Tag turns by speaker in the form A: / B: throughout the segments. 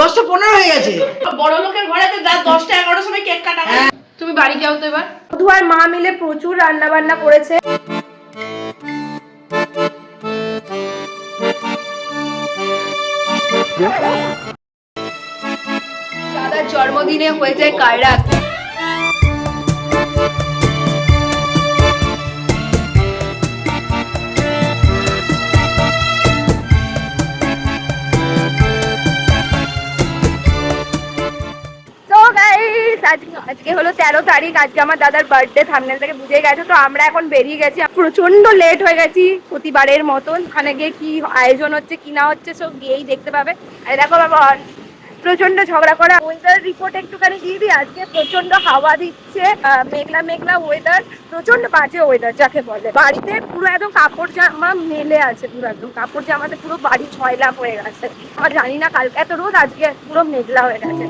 A: দশটা পনেরো হয়ে গেছে।
B: বড় লোকের ঘরে তো দশটা এগারোটার সময় কেক কাটা
C: তুমি বাড়ি যাও তো এবার।
D: মধু আর মা মিলে প্রচুর রান্না বান্না করেছে। দাদার জন্মদিনে হয়ে যায় কায়রাত। গাইস আজকে হলো তেরো তারিখ, আজকে আমার দাদার বার্থডে থামনেল থেকে বুঝে গেছে, তো আমরা এখন বেরিয়ে গেছি। প্রচণ্ড লেট হয়ে গেছি প্রতিবারের মতন। ওখানে গিয়ে কি আয়োজন হচ্ছে, কি না হচ্ছে, সব গিয়েই দেখতে পাবে। আর দেখো বাবা প্রচণ্ড ঝগড়া করা। ওয়েদার রিপোর্ট একটুখানি দিয়ে দিই, আজকে প্রচণ্ড হাওয়া দিচ্ছে মেঘলা মেঘলা ওয়েদার প্রচণ্ড বাজে ওয়েদার যাকে বলে। বাড়িতে পুরো একদম কাপড় জামা মেলে আছে, পুরো একদম। কাপড় জামাতে পুরো বাড়ি ছয়লা হয়ে গেছে। আমার জানি না, কালকে এত রোদ, আজকে পুরো মেঘলা হয়ে গেছে।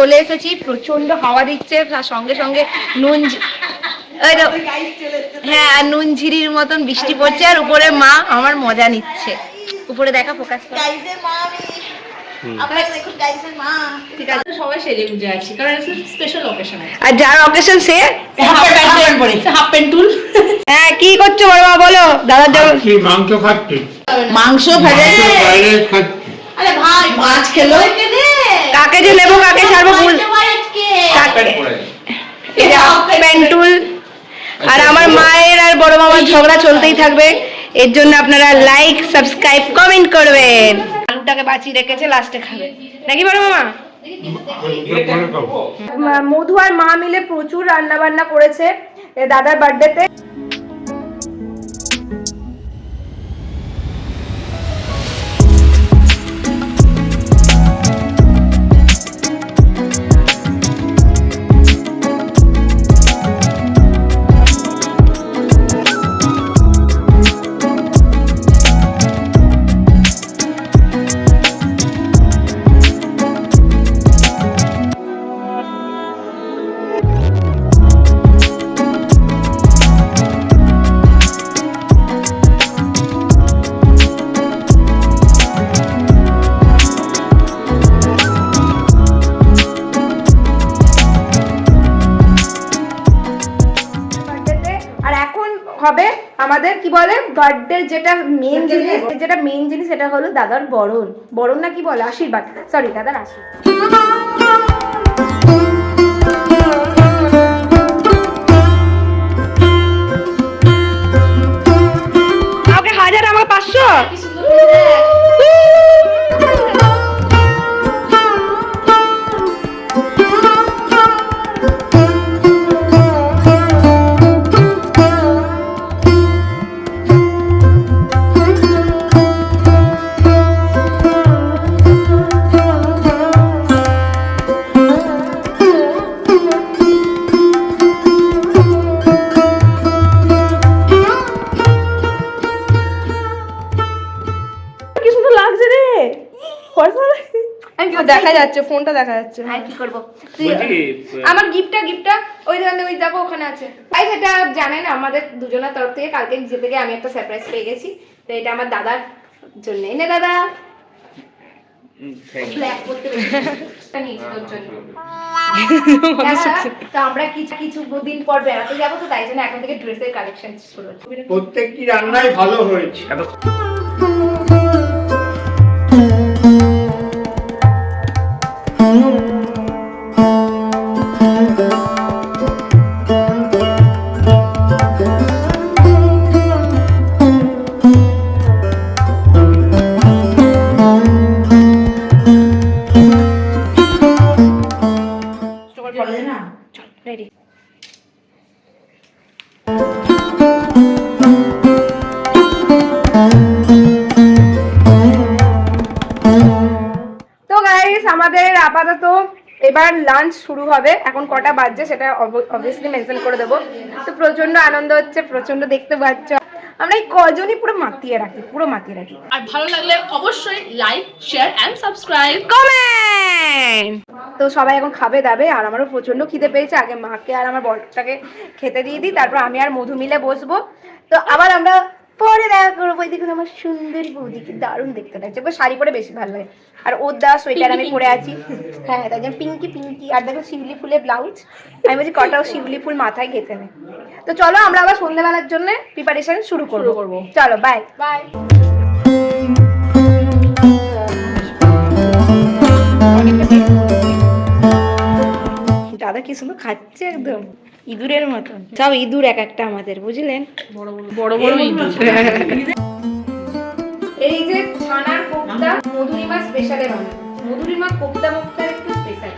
D: চলে এসেছি প্রচণ্ড হাওয়া দিচ্ছে তার সঙ্গে সঙ্গে নুন হ্যাঁ আর নুন ঝিরির মতন বৃষ্টি পড়ছে আর উপরে মা আমার মজা নিচ্ছে। উপরে দেখা ফোকাস করে।
A: গাইজের মা আমি আপনারা দেখুন গাইজের মা।
D: ঠিক আছে।
B: সবাই সেজে গুজে আছি কারণ স্পেশাল অকেশন আছে।
D: আর যার অকেশন সে
B: হাফ প্যান্ট টুল
D: হ্যাঁ কি করছ বড় মা বলো। দাদার জন্য
E: মাংস খাচ্ছি?
A: মাংস ভেজে
B: আরে ভাই
A: মাছ খেলো?
D: কাকে যে নেব কাকে ছাড়বো ভুল। প্যান্টুল আর আমার মায়ের আর বড় মামার ঝগড়া চলতেই থাকবে। এর জন্য আপনারা লাইক সাবস্ক্রাইব কমেন্ট করবেন। আলুটাকে বাঁচিয়ে রেখেছে লাস্টে খাবে। নাকি বড় মামা? মধু আর মা মিলে প্রচুর রান্না বান্না করেছে দাদার বার্থডেতে বার্থডেতে বার্থডে যেটা মেন জিনিস যেটা মেন জিনিস সেটা হলো দাদার বরণ। বরণ না কি বলে? আশীর্বাদ। সরি দাদার আশীর্বাদ। হাজার আমার পাঁচশো? দেখা যাচ্ছে ফোনটা দেখা যাচ্ছে।
C: আর কি করব?
D: আমার গিফটটা গিফটটা ওই দোকানে ওই দেখো ওখানে আছে। তাই সেটা জানেন আমাদের দুজনের তরফ থেকে কালকে নিজে থেকে আমি একটা সারপ্রাইজ পেয়ে গেছি। তো এটা আমার দাদার জন্য। নে দাদা। আমরা কিছু কিছু দিন পর বেড়াতে যাব তো তাই জন্য এখন থেকে ড্রেসের কালেকশন শুরু
E: প্রত্যেকটি রান্নাই ভালো হয়েছে।
D: এবার লাঞ্চ শুরু হবে। এখন কটা বাজছে সেটা অবভিয়াসলি মেনশন করে দেবো। তো প্রচণ্ড আনন্দ হচ্ছে প্রচণ্ড দেখতে পাচ্ছ। আমরা এই কজনই পুরো মাতিয়ে রাখি পুরো মাতিয়ে রাখি।
B: আর ভালো লাগলে অবশ্যই like share and subscribe
D: comment তো সবাই এখন খাবে দাবে আর আমারও প্রচণ্ড খিদে পেয়েছে। আগে মাকে আর আমার বরটাকে খেতে দিয়ে দিই তারপর আমি আর মধু মিলে বসবো। তো আবার আমরা পরে দেখা করব। দেখুন আমার সুন্দরী বৌদিকে দারুণ দেখতে লাগছে। ওকে শাড়ি পরে বেশি ভালো লাগে। আর ওর দেওয়া সোয়েটার আমি পরে আছি। হ্যাঁ তাই জন্য পিঙ্কি পিঙ্কি আর দেখো শিউলি ফুলের ব্লাউজ আমি বলছি কটাও শিউলি ফুল মাথায় গেঁথে নে। তো চলো আমরা আবার সন্ধ্যেবেলার জন্য প্রিপারেশন শুরু করব।
B: শুরু করব।
D: চলো বাই
B: বাই
D: দাদা কি সুন্দর খাচ্ছে একদম। ইঁদুরের মতন। সব ইঁদুর এক একটা আমাদের বুঝলেন?
B: বড় বড় বড় ইঁদুর।
D: এই যে ছানার কোপ্তা মধুরিমা স্পেশালে বানানো। মধুরিমা কোপ্তা মুক্তার একটু স্পেশাল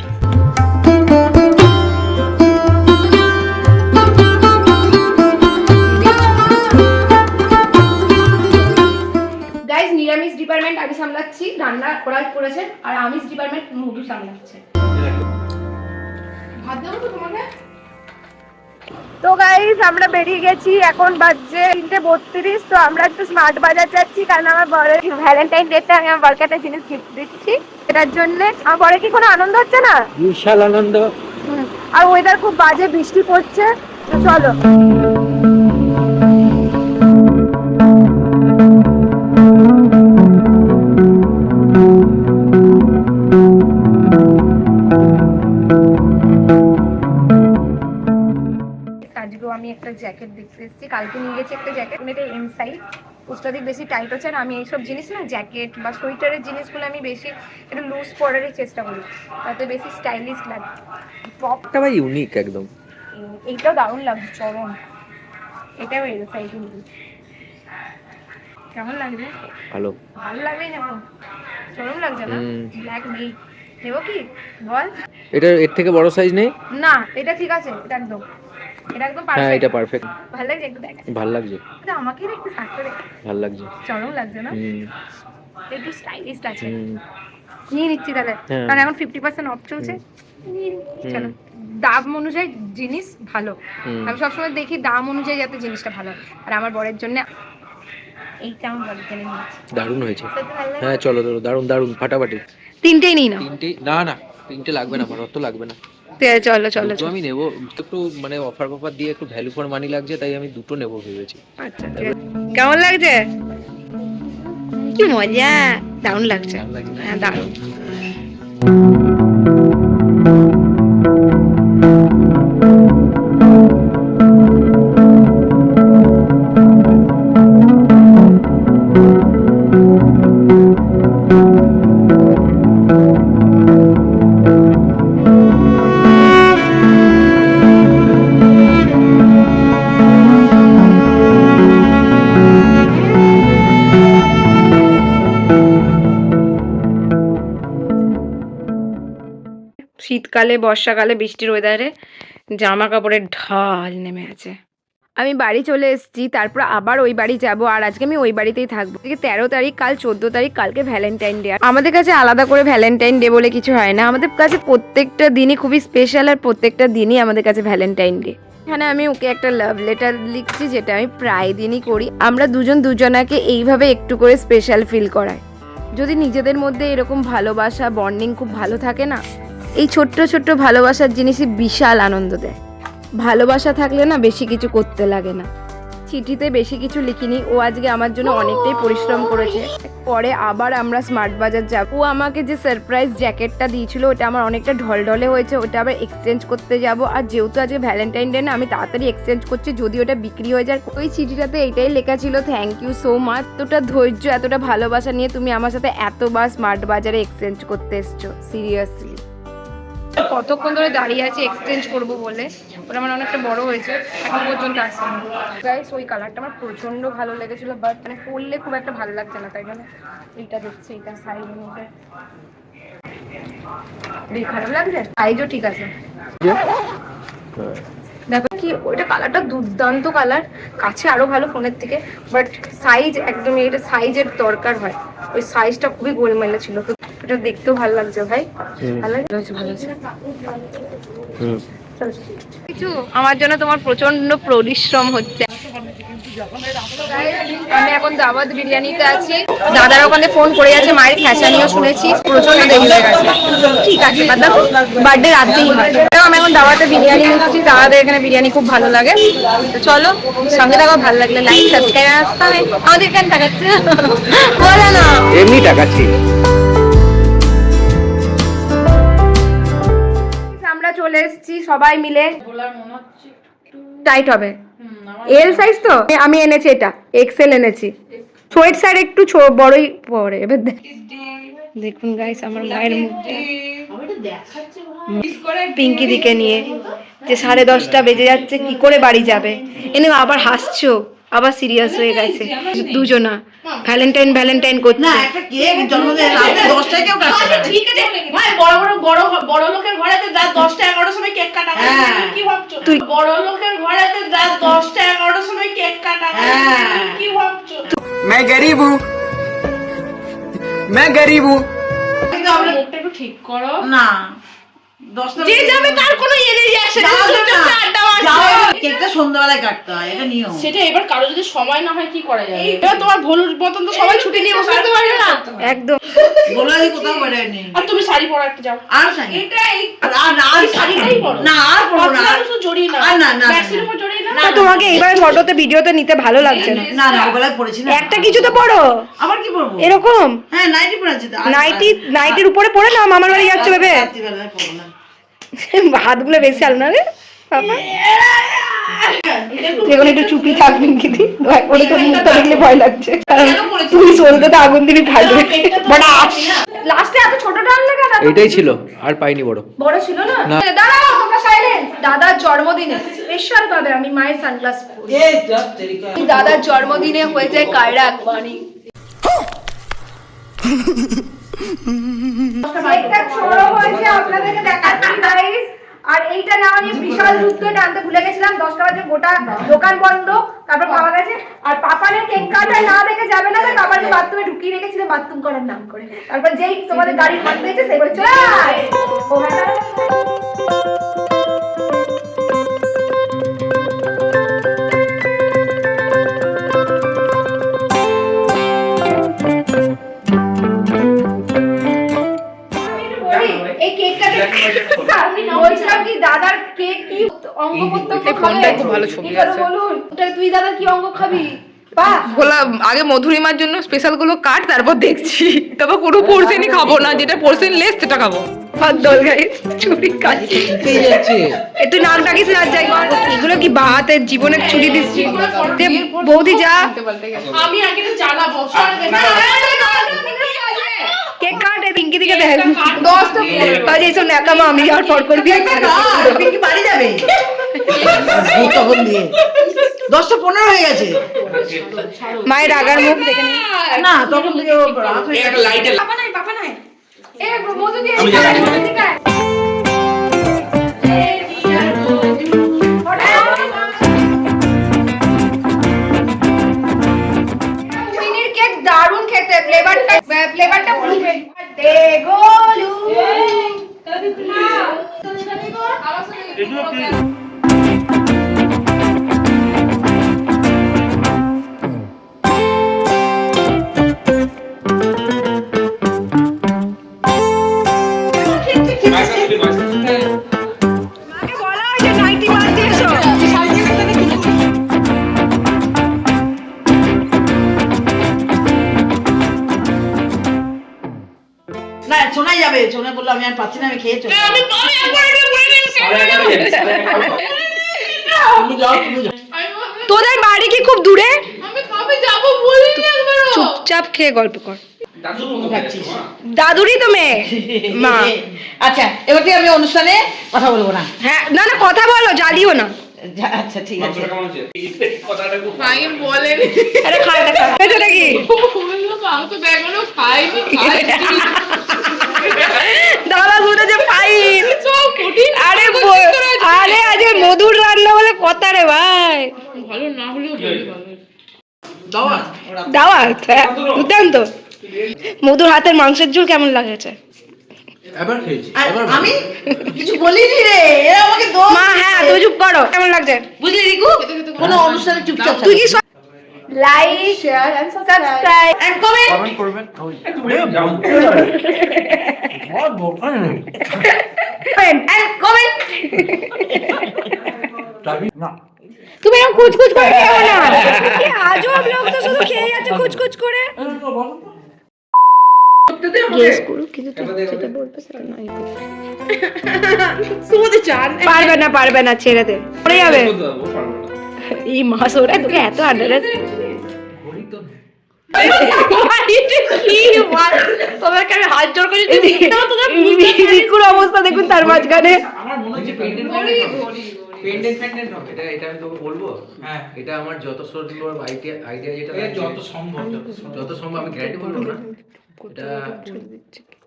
D: নিরামিষ ডিপার্টমেন্ট আমি সামলাচ্ছি রান্না করা করেছেন আর আমিষ ডিপার্টমেন্ট মধু সামলাচ্ছে। ভাত দেবো তো তোমাকে? তো গাইস আমরা বেরিয়ে গেছি এখন বাজছে তিনটে বত্রিশ তো আমরা একটু স্মার্ট বাজার যাচ্ছি কারণ আমার বরের ভ্যালেন্টাইন ডেতে আমি আমার বরকে একটা জিনিস গিফট দিচ্ছি এটার জন্য। আমার বরের কি কোনো আনন্দ হচ্ছে না?
E: বিশাল আনন্দ।
D: আর ওয়েদার খুব বাজে বৃষ্টি পড়ছে তো চলো। একটা জ্যাকেট দেখতে এসেছি। কালকে নিয়ে গেছি একটা জ্যাকেট এটা এম সাইজ অত্যাধিক বেশি টাইট হচ্ছে আর আমি এইসব জিনিস না জ্যাকেট বা সোয়েটারের জিনিসগুলো আমি বেশি একটু লুজ পরারই চেষ্টা করি। তাতে বেশি স্টাইলিশ লাগে।
C: একটা ভাই ইউনিক একদম।
D: এইটাও দারুণ লাগছে চরম। এটাও এল সাইজ কেমন লাগবে
C: ভালো।
D: ভালো লাগবে না চরম লাগছে না? ব্ল্যাক নেই। নেব কি? বল।
C: এটা এর থেকে বড় সাইজ নেই?
D: না এটা ঠিক আছে এটা একদম। এটা একদম
C: হ্যাঁ এটা পারফেক্ট
D: ভালো লাগছে একটু দেখ।
C: ভালো লাগছে।
D: এটা আমাকে একটু থাকতে দেখ
C: ভালো লাগছে।
D: চরম লাগছে না? একটু স্টাইলিশ আছে। নিয়ে নিচ্ছি তাহলে।
C: হ্যাঁ।
D: কারণ এখন ফিফটি পার্সেন্ট অফ চলছে। চলো। দাম অনুযায়ী জিনিস ভালো। আমি সবসময় দেখি দাম অনুযায়ী যাতে জিনিসটা ভালো হয়। আর আমার বরের জন্য এইটা আমার বরের জন্য
C: দারুণ হয়েছে? হ্যাঁ চলো চলো। দারুণ দারুণ। ফাটাফাটি।
D: তিনটেই নিই না?
C: তিনটে না না। তিনটে লাগবে না আমার অত লাগবে না।
D: চলো চলো
C: তো আমি নেব একটু মানে অফার ফফার দিয়ে একটু ভ্যালু ফর মানি লাগছে তাই আমি দুটো নেব ভেবেছি।
D: আচ্ছা। কেমন লাগছে? কি মজা। দারুণ লাগছে। হ্যাঁ দারুণ। শীতকালে, বর্ষাকালে, বৃষ্টির ওয়েদারে জামা কাপড়ের ঢাল নেমে আছে। আমি বাড়ি চলে এসেছি, তারপর আবার ওই বাড়ি যাব, আর আজকে আমি ওই বাড়িতেই থাকব। তেরো তারিখ, কাল চোদ্দ তারিখ, কালকে ভ্যালেন্টাইন ডে আমাদের কাছে আলাদা করে ভ্যালেন্টাইন ডে বলে কিছু হয় না। আমাদের কাছে প্রত্যেকটা দিনই খুবই স্পেশাল আর প্রত্যেকটা দিনই আমাদের কাছে ভ্যালেন্টাইন ডে এখানে আমি ওকে একটা লাভ লেটার লিখছি, যেটা আমি প্রায় দিনই করি। আমরা দুজন দুজনাকে এইভাবে একটু করে স্পেশাল ফিল করাই। যদি নিজেদের মধ্যে এরকম ভালোবাসা বন্ডিং খুব ভালো থাকে না এই ছোট্ট ছোট্ট ভালোবাসার জিনিসই বিশাল আনন্দ দেয়। ভালোবাসা থাকলে না বেশি কিছু করতে লাগে না। চিঠিতে বেশি কিছু লিখিনি, ও আজকে আমার জন্য অনেকটাই পরিশ্রম করেছে। পরে আবার আমরা স্মার্ট বাজার যাব। ও আমাকে যে সারপ্রাইজ জ্যাকেটটা দিয়েছিল, ওটা আমার অনেকটা ঢলঢলে হয়েছে, ওটা আবার এক্সচেঞ্জ করতে যাব। আর যেহেতু আজকে ভ্যালেন্টাইন ডে না, আমি তাড়াতাড়ি এক্সচেঞ্জ করছি, যদি ওটা বিক্রি হয়ে যায়। ওই চিঠিটাতে এটাই লেখা ছিল থ্যাংক ইউ সো মাচ এতটা ধৈর্য, এতটা ভালোবাসা নিয়ে তুমি আমার সাথে এতবার স্মার্ট বাজারে এক্সচেঞ্জ করতে এসছো। সিরিয়াসলি কতক্ষণ ধরে দাঁড়িয়ে আছি এক্সচেঞ্জ করব বলে? ওটা আমার অনেকটা বড় হয়েছে। এখন পর্যন্ত আসেনি। গাইস ওই কালারটা আমার প্রচণ্ড ভালো লেগেছিল বাট মানে পরলে খুব একটা ভালো লাগছে না, তাই জন্য এইটা দেখছি, এইটা সাইজ বেশ খারাপ লাগছে? সাইজও ঠিক আছে। দেখো কি, ওইটা কালারটা দুর্দান্ত কালার কাছে আরও ভালো ফোনের থেকে বাট সাইজ একদমই, এটা সাইজের দরকার হয়। ওই সাইজটা খুবই গোলমেলে ছিল। এটা দেখতেও ভালো লাগছে ভাই। ভালো লাগছে ভালো লাগছে। কিছু আমার জন্য তোমার প্রচণ্ড পরিশ্রম হচ্ছে। আমি এখন দাওয়াত বিরিয়ানিতে আছি। দাদার ওখানে ফোন করে আছে মায়ের খেঁচানিও শুনেছি। প্রচণ্ড দেরি হয়ে গেছে। ঠিক আছে বাদ বার্থডে রাতেই হয়। আমি এখন দাওয়াতে বিরিয়ানি নিচ্ছি দাদাদের এখানে বিরিয়ানি খুব ভালো লাগে। তো চলো সঙ্গে থাকো ভালো লাগলে লাইক সাবস্ক্রাইব আসতে হবে আমাদের এখানে টাকাচ্ছে বলে না।
C: এমনি টাকাচ্ছি
D: চলে এসেছি সবাই মিলে। টাইট হবে। এল সাইজ তো? আমি এনেছি এটা এক্সেল এনেছি। সোয়েট সাইড একটু বড়ই পড়ে এবার দেখুন গাইস আমার মায়ের মুখটা। পিঙ্কি দিকে নিয়ে যে সাড়ে দশটা বেজে যাচ্ছে কি করে বাড়ি যাবে? এনে আবার হাসছো। আবার সিরিয়াস হয়ে গেছে দুজনা ভ্যালেন্টাইন ভ্যালেন্টাইন করছে
A: না একটা কেক জন্মদিন রাতে দশটায় কেউ কাটছে না
B: ঠিক আছে ভাই বড় বড় বড় বড় লোকের ঘরেতে রাত দশটা এগারোটার সময় কেক কাটা হয়
A: হ্যাঁ।
B: তুমি কি ভাবছো
D: তুই-
B: বড় লোকের ঘরেতে রাত দশটা এগারোটার সময় কেক কাটা হয়
A: হ্যাঁ।
B: তুমি কি ভাবছো
F: मैं गरीब हूँ मैं गरीब हूँ
A: কিন্তু আমরা
B: মুখটা একটু ঠিক করো
A: না দশটা
B: যে যাবে তার কোনো ইয়ে নেই একসাথে
A: যাও
B: চুপচাপ
A: না।
B: আড্ডা মারছে।
A: যাও, কেকটা সন্ধ্যাবেলায় কাটতে হয় এটা নিয়ম
B: সেটা এবার কারও যদি সময় না হয় কি করা যাবে এবার তোমার ভুলুর মতন তো সবাই ছুটি নিয়ে বসে থাকতে না
D: একদম
A: বলে কোথাও বেরোয়নি
B: আর তুমি শাড়ি পরা একটা যাও
A: আর সঙ্গে
B: এটাই
A: আর আর আর
B: শাড়িটাই পরো
A: না আর পরবো না
B: পাতলা কিছু জড়িয়ে না
A: আর না, না, না,
B: উপর জড়িয়ে না
D: না তোমাকে এইবার ফটোতে ভিডিওতে নিতে ভালো লাগছে না
A: না না ওবেলায় পড়েছি না
D: একটা কিছু তো পড়ো
A: আবার কি পরবো
D: এরকম
A: হ্যাঁ নাইটি পরেছি তো
D: নাইটি নাইটির উপরে পড়ে না মামার বাড়ি যাচ্ছে ভেবে
A: রাত্রিবেলায় না
D: হাতগুলো বেশি আলো না রে বাবা। একটু চুপি থাকবেন কি দি দয়া করে তোর মুখটা দেখলে ভয় লাগছে কারণ তুই তো আগুন দিবি ফাটবে বড় লাস্টে এত ছোটটা আনলে কেন
C: এটাই ছিল আর পাইনি বড়।
D: বড় ছিল না। দাঁড়াও তোমরা দাদার জন্মদিনে স্পেশাল ভাবে আমি মায়ের সানগ্লাস পরি। দাদার জন্মদিনে হয়ে যায় কায়রা আকবানি আর এইটা নেওয়া নিয়ে বিশাল যুদ্ধ টানতে ভুলে গেছিলাম। দশটা বাজে, গোটা দোকান বন্ধ, তারপর পাওয়া গেছে। আর পাপানের কেক কাটা না দেখে যাবে না তাই পাপাকে বাথরুমে ঢুকিয়ে রেখেছিল বাথরুম করার নাম করে। তারপর যেই তোমাদের গাড়ি হাত দিয়েছে সে বলে ও হ্যাঁ। বলছিলাম কি দাদার কেক কি অঙ্গ প্রত্যঙ্গ খাবে
G: খুব ভালো ছবি আছে।
D: বলুন ওটা তুই দাদার কি অঙ্গ খাবি পা
G: আগে মধুরিমার জন্য স্পেশালগুলো কাট তারপর দেখছি তারপর কোনো পোর্শনই খাব না যেটা পোর্শন লেস সেটা খাব
D: দল গায়ে চুরি কাটছি একটু নাক ডাকিস না যাই এগুলো কি বাহাতের জীবনের চুরি দিচ্ছি বৌদি যা
B: আমি আগে না
D: কেক কাটে পিঙ্কি দিকে দেখ দশটা তো কাজ এইসব নেতামা আমি আর ফট করে
A: দিয়ে পিঙ্কি বাড়ি যাবে। তখন দিয়ে। দশটা পনেরো হয়ে গেছে।
D: মায়ের রাগার মুখ দেখে না।
A: তখন থেকে পাপা নাই পাপা নাই।
D: এ প্রমোদ দিয়ে
A: না শোনাই যাবে শোনা বলল আমি আর পাচ্ছি না আমি খেয়ে চলে
B: আমি আমি একবার এটা বলে দিয়েছি
A: তুমি যাও তুমি যাও।
D: তোদের বাড়ি কি খুব দূরে? চুপচাপ খেয়ে গল্প কর। দাদুরই তো মেয়ে। মা।
A: আচ্ছা এবার থেকে আমি অনুষ্ঠানে কথা বলব না।
D: হ্যাঁ না না কথা বলো জ্বালিও না।
A: আচ্ছা ঠিক আছে।
B: ভাই
D: আরে খা এটা খা দাদা দুটো যে ফাইন আরে আরে আজকে মধুর রান্না বলে কথা রে ভাই।
B: ভালো না হলেও
A: দাওয়া
D: দাওয়াত? হ্যাঁ দুর্দান্ত। মধুর হাতের মাংসের ঝোল কেমন লাগেছে?
A: আমি কিছু বলিনি রে এরা আমাকে
D: মা হ্যাঁ তুই চুপ করো কেমন লাগছে?
A: বুঝলি রিকু কোনো অনুষ্ঠানে চুপচাপ
D: তুই কি সব- like
B: share and
D: subscribe and comment
E: comment করবেন
D: এন্ড কমেন্ট
E: না
D: তুমি এরকম কুচকুচ করে খেও না কি আজব লোক তো শুধু খেয়ে যাচ্ছে কুচকুচ করে? গেস করো কিন্তু তুমি যেটা বলবে সেটা নাই
B: সুমতি চান।
D: পারবে না পারবে না ছেড়ে দে। পড়ে যাবে। এই মাস ওরা তোকে এত আন্ডার অবস্থা দেখুন তার মাঝখানে।
C: আমার মনে হচ্ছে পেন্ডেন্ট পেন্ডেন্ট পেন্ডেন্ট হবে। এটা এটা আমি তোকে বলব?
E: হ্যাঁ
C: এটা আমার যত সম্ভব আইডিয়া আইডিয়া যেটা
E: যত সম্ভব যত সম্ভব।
C: আমি গ্যারান্টি বলব না। এটা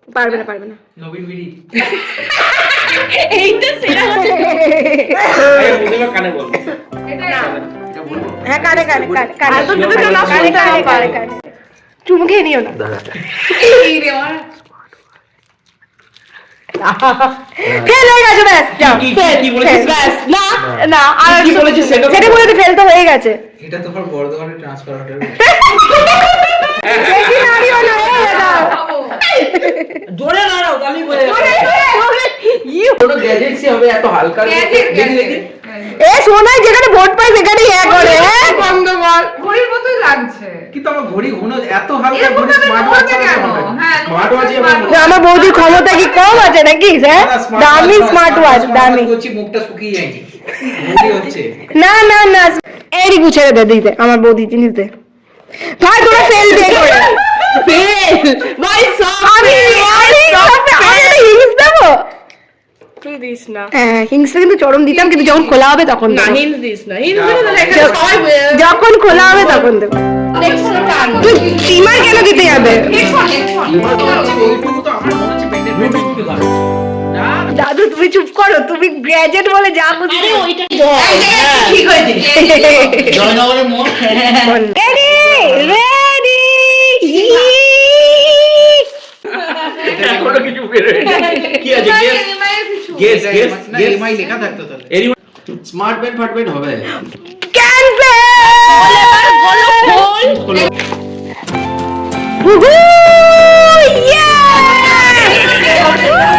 D: পারবে না পারবে না।
E: নবীন বিড়ি
B: এইটা সেরা
E: কানে বলব।
D: হ্যাঁ কানে কানে কানে কানে কানে কানে চুমু খেয়ে নিও না ফেল হয়ে গেছে ব্যাস যাও
E: কি বলেছিস?
D: ব্যাস না না আর
E: কি বলেছিস সেটা
D: সেটা বলে ফেল তো হয়ে গেছে
E: এটা তোমার বর্ধমানে ট্রান্সফার হোটেল
D: বেশি নাড়িও না এই দাও।
E: জোরে নাড়াও তাহলেই বোঝা
D: ইউ,
C: কোনো গ্যাজেটসই হবে এত হালকা দেখি দেখি।
D: এ শোনাই যেখানে ভোট পাই সেখানে ইয়া করে হ্যাঁ?
G: বন্ধ বল ঘড়ির মতোই লাগছে।
E: কিন্তু আমার ঘড়ি ঘুনো এত হালকা ঘড়ি স্মার্ট ওয়াচ
G: কেন? হ্যাঁ,
E: স্মার্ট ওয়াচ
D: আমার বৌদির ক্ষমতা কি কম আছে নাকি? স্যার দামি স্মার্ট ওয়াচ দামি।
E: করছি মুখটা শুকিয়ে যায়নি। ঘড়ি হচ্ছে।
D: না না না। এরই গুছিয়ে দে দিতে আমার বৌদি জিনিস দে। ভাই তোরা ফেল দে করে ফেল ভাই সব আমি আমি আমি হিংস দেবো?
B: তুই দিস না।
D: হ্যাঁ হিংসটা কিন্তু চরম দিতাম কিন্তু যখন খোলা হবে তখন
B: না
D: দেবো।
B: দিস না। হিন্দ দিলে এখানে সবাই
D: যখন খোলা হবে তখন দেবো। তুই স্টিমার কেন দিতে যাবে?
E: ওইটুকু তো আমার মনে হচ্ছে পেন্ডেন্ট না
D: দাদু তুমি চুপ করো তুমি গ্র্যাজুয়েট বলে যা বুঝি
A: ঠিক হয়েছে? জয়নগরের মোড়।
D: রেডি
E: এখনও কিছু বেরোয় কি আছে? Guess guess guess guess MI লেখা থাকতো তাহলে।
C: স্মার্ট ব্যান্ড ব্যান্ড হবে।
D: ক্যান্সেল উহু তুমি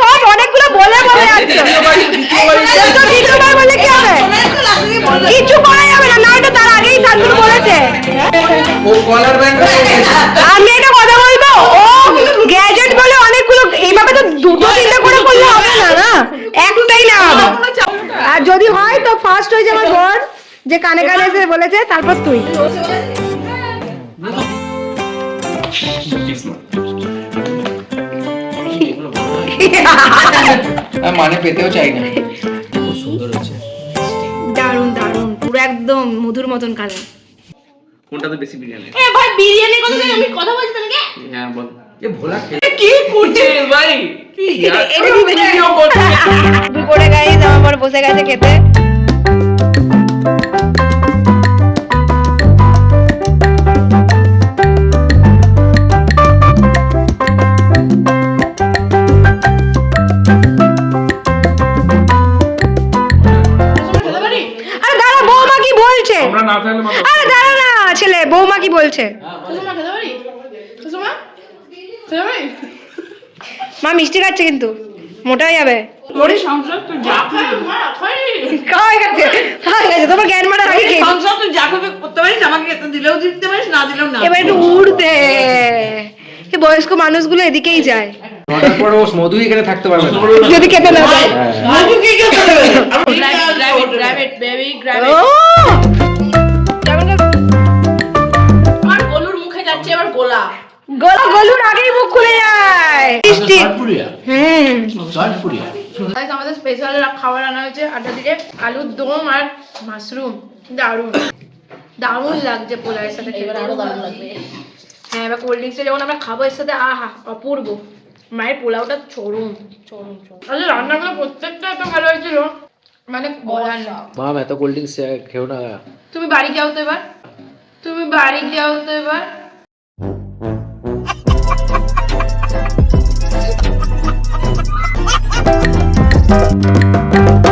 D: সব অনেকগুলো বলে বলে দ্বিতীয়বার বললে কি হবে? কিছু করা যাবে না না এটা তার আগেই শান্তনু বলেছে। আমি একটা কথা বলব? ও গ্যাজেট বলে অনেকগুলো এইভাবে তো দুটো তিনটে করে করলে হবে না না? একটাই না আর যদি হয় তো ফার্স্ট হয়েছে আমার বর যে কানে কানে এসে বলেছে তারপর তুই।
C: মানে পেতেও চাই না খুব সুন্দর হচ্ছে
D: দারুণ দারুণ পুরো একদম মধুর মতন কালার
E: কোনটাতে বেশি বিরিয়ানি
B: এ ভাই বিরিয়ানি কথা বলে আমি কথা বলছি তোমাকে
E: হ্যাঁ বল
C: এ ভোলা
E: কি করছিস ভাই কি
D: দুপুরে গাইজ আমার বসে গেছে খেতে মা মিষ্টি খাচ্ছে কিন্তু। মোটা যাবে। তোমার জ্ঞান মারা আগে এবার একটু উড়তে। বয়স্ক মানুষগুলো এদিকেই যায়।
C: মধু এখানে থাকতে পারবে না।
D: যদি খেতে না যায়
B: গলা
D: গলুর আগেই মুখ খুলে যায়। মিষ্টি।
E: সরপুরিয়া
D: হুম।
B: আমাদের স্পেশাল খাবার আনা হয়েছে আটা দিকে আলুর দম আর মাশরুম। দারুণ। দারুণ লাগছে পোলাওয়ের সাথে এবার আরও দারুণ লাগবে। হ্যাঁ এবার কোল্ড ড্রিঙ্কসে যখন আমরা খাব এর সাথে আহা অপূর্ব। মায়ের পোলাওটা চরম চরম চরম। আসলে রান্নাগুলো প্রত্যেকটা এত ভালো হয়েছিল? মানে বলার না
C: মাম এত কোল্ড ড্রিঙ্কস খেও না।
B: তুমি বাড়ি যাও তো এবার। তুমি বাড়ি যাও তো এবার।
D: Thank you.